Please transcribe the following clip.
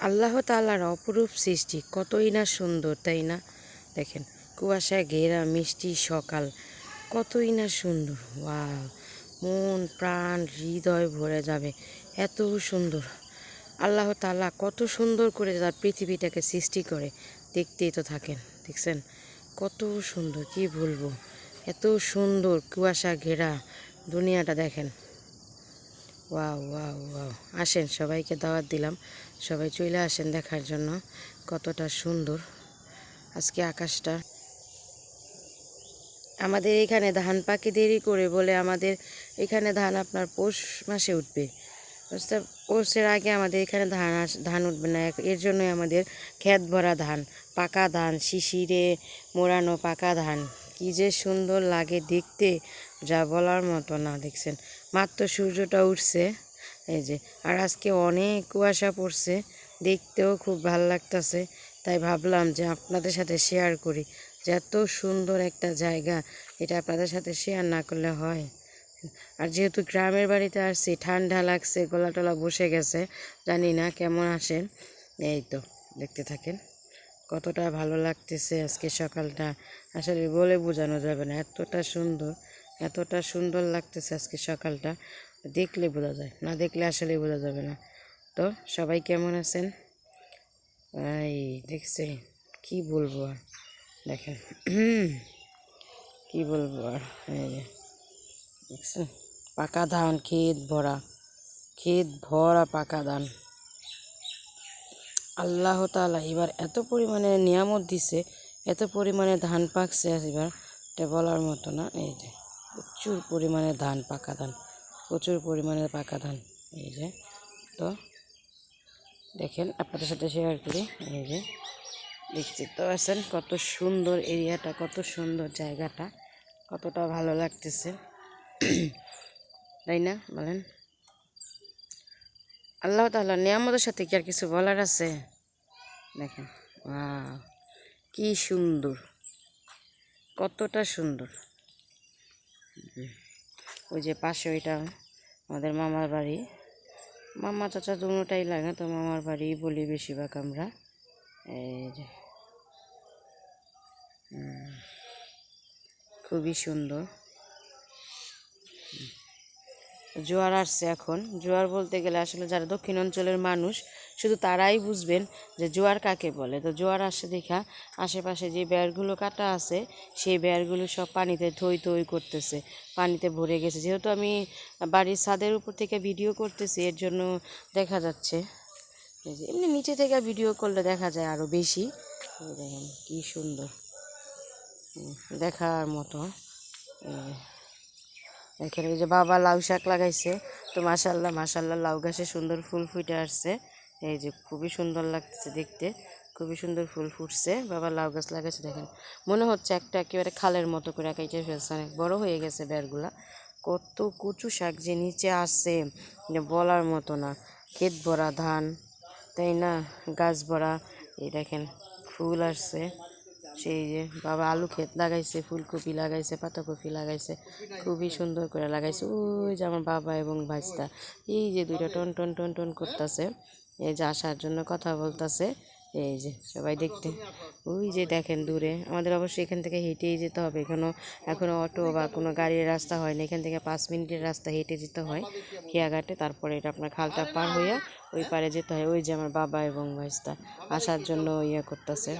আল্লাহ তাআলার অপরূপ সৃষ্টি, কতই না সুন্দর, তাই না? দেখেন কুয়াশায় ঘেরা, মিষ্টি, সকাল, কতই না সুন্দর। ওয়াও, মন, প্রাণ, হৃদয় ভরে যাবে, এত সুন্দর। আল্লাহ তাআলা কত সুন্দর করে তার পৃথিবীটাকে সৃষ্টি করে, দেখতেই তো থাকেন, দেখছেন? কত সুন্দর, কি বলব? এত সুন্দর কুয়াশা, ঘেরা, দুনিয়াটা দেখেন। Wow wow wow. আসেন, সবাইকে দাওয়াত দিলাম। সবাই চলে আসেন দেখার জন্য। কতটা সুন্দর আজকে আকাশটা। আমাদের এখানে ধান পাকে দেরি করে বলে আমাদের এখানে ধান আপনার পৌষ মাসে উঠবে। পৌষের আগে আমাদের এখানে ধান ধান উঠবে না। এর জন্যই আমাদের ক্ষেত ভরা ধান, পাকা ধান, শিশিরে মোড়ানো পাকা ধান। কি যে সুন্দর লাগে দেখতে, যা বলার মতো না, দেখছেন? মাত্র সূর্যটা উঠছে। এই যে, আর আজকে অনেক কুয়াশা পড়ছে, দেখতেও খুব ভালো লাগতেছে। তাই ভাবলাম যে আপনাদের সাথে শেয়ার করি, যে এত সুন্দর একটা জায়গা, এটা আপনাদের সাথে শেয়ার না করলে হয়। আর যেহেতু গ্রামের বাড়িতে আসছি, ঠান্ডা লাগছে, গলা টলা বসে গেছে, জানি না কেমন আসেন এই তো, দেখতে থাকেন, কতটা ভালো লাগতেছে আজকে সকালটা। আসলে বলে বোঝানো যাবে না, এতটা সুন্দর। এতটা সুন্দর লাগতেছে আজকে সকালটা। দেখলে বোঝা যায়, না দেখলে আসলে বোঝা যাবে না। তো সবাই কেমন আছেন? এই দেখছে, কি বলব আর? দেখেন কি বলব আর? পাকা ধান, ক্ষেত ভরা ক্ষেত ভরা পাকা ধান। আল্লাহ তাআলা এবার এত পরিমাণে নিয়ামত দিছে, এত পরিমাণে ধান পাকছে এবার, এটা বলার মতো না, এই যে। প্রচুর পরিমাণে ধান, পাকা ধান, প্রচুর পরিমাণে পাকা ধান। এই যে, তো দেখেন, আপনাদের সাথে শেয়ার করি। এই যে দেখছি তো আছেন কত সুন্দর এরিয়াটা, কত সুন্দর জায়গাটা, কতটা ভালো লাগতেছে। তাই না, বলেন? আল্লাহ তাআলা নিয়ামতের সাথে কি আর কিছু বলার আছে? দেখেন কি সুন্দর, কতটা সুন্দর। ওই যে পাশে ওইটা আমাদের মামার বাড়ি। মামা চাচা দুটাই লাগে, তো মামার বাড়ি বলি বেশিরভাগ আমরা। এই খুবই সুন্দর। জোয়ার আসছে এখন। জোয়ার বলতে গেলে আসলে যারা দক্ষিণ অঞ্চলের মানুষ, শুধু তারাই বুঝবেন যে জোয়ার কাকে বলে। তো জোয়ার আসে দেখা, আশেপাশে যে বেড়গুলো কাটা আছে, সেই বেড়গুলো সব পানিতে থই থই করতেছে, পানিতে ভরে গেছে। যেহেতু আমি বাড়ির ছাদের উপর থেকে ভিডিও করতেছি, এর জন্য দেখা যাচ্ছে। এমনি নিচে থেকে ভিডিও করলে দেখা যায় আরও বেশি। দেখেন কী সুন্দর। দেখার মতো। এখানে যে বাবা লাউ শাক লাগাইছে। তো মাসাল্লাহ মাসাল্লাহ লাউ গাছে সুন্দর ফুল ফুটে আসছে। এই যে খুবই সুন্দর লাগতেছে দেখতে। খুবই সুন্দর ফুল ফুটছে। বাবা লাউ গাছ লাগাইছে, দেখেন। মনে হচ্ছে একটা একেবারে খালের মতো করে কেটে ফেলছে। অনেক বড় হয়ে গেছে বেরগুলা। কত কচু শাক যে নিচে আসছে বলার মতো না। ক্ষেত ভরা ধান, তাই না? গাছ ভরা, এই দেখেন, ফুল আসছে। সেই যে বাবা আলু ক্ষেত লাগাইছে, ফুলকপি লাগাইছে, পাতাকপি লাগাইছে, খুবই সুন্দর করে লাগাইছে। ওই যে আমার বাবা এবং ভাইস্তা, এই যে দুইটা টন টন টন টন করতেছে, এই যে আসার জন্য কথা বলতেছে, এই যে সবাই দেখতে। ওই যে দেখেন দূরে, আমাদের অবশ্যই এখান থেকে হেঁটেই যেতে হবে এখনও এখনও অটো বা কোনো গাড়ির রাস্তা হয় না এখান থেকে পাঁচ মিনিটের রাস্তা হেঁটে যেতে হয়, খেয়াঘাটে, তারপরে এটা আপনার খালটা পার হইয়া ওই পারে যেতে হয়। ওই যে আমার বাবা এবং ভাইস্তা, আসার জন্য ইয়ে করতেছে।